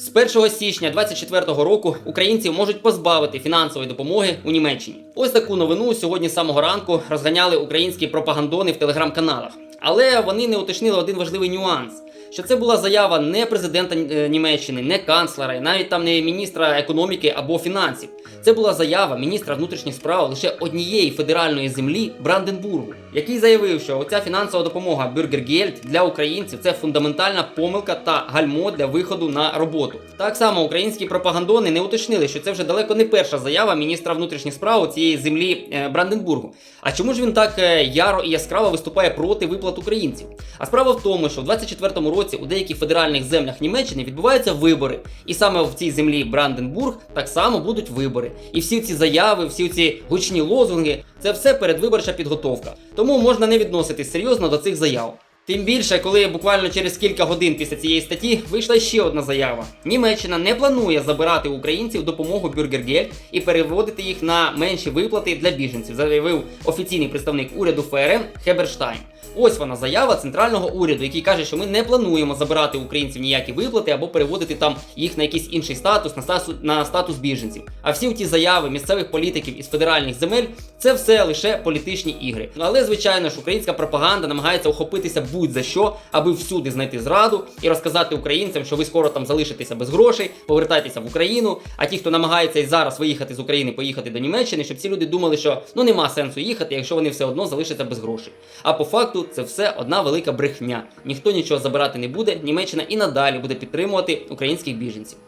З 1 січня 2024 року українців можуть позбавити фінансової допомоги у Німеччині. Ось таку новину сьогодні з самого ранку розганяли українські пропагандони в телеграм-каналах. Але вони не уточнили один важливий нюанс. Що це була заява не президента е, Німеччини, не канцлера, і навіть там не міністра економіки або фінансів. Це була заява міністра внутрішніх справ лише однієї федеральної землі Бранденбургу, який заявив, що оця фінансова допомога Бюргергельд для українців це фундаментальна помилка та гальмо для виходу на роботу. Так само українські пропагандони не уточнили, що це вже далеко не перша заява міністра внутрішніх справ цієї землі е, Бранденбургу. А чому ж він так е, яро і яскраво виступає проти виплат українців? А справа в тому, що в 24-му році у деяких федеральних землях Німеччини відбуваються вибори, і саме в цій землі Бранденбург так само будуть вибори. І всі ці заяви, всі ці гучні лозунги це все передвиборча підготовка. Тому можна не відноситись серйозно до цих заяв. Тим більше, коли буквально через кілька годин після цієї статті вийшла ще одна заява. Німеччина не планує забирати українців допомогу Бюргергель і переводити їх на менші виплати для біженців, заявив офіційний представник уряду ФРН Хеберштайн. Ось вона заява центрального уряду, який каже, що ми не плануємо забирати українців ніякі виплати або переводити там їх на якийсь інший статус, на статус, на статус біженців. А всі ті заяви місцевих політиків із федеральних земель це все лише політичні ігри. Ну, Але звичайно ж українська пропаганда намагається охопитися будь-за що, аби всюди знайти зраду і розказати українцям, що ви скоро там залишитеся без грошей, повертайтеся в Україну. А ті, хто намагається і зараз виїхати з України, поїхати до Німеччини, щоб ці люди думали, що ну нема сенсу їхати, якщо вони все одно залишаться без грошей. А по факту це все одна велика брехня. Ніхто нічого забирати не буде. Німеччина і надалі буде підтримувати українських біженців.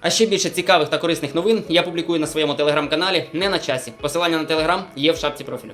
А ще більше цікавих та корисних новин я публікую на своєму телеграм-каналі не на часі. Посилання на телеграм є в шапці профілю.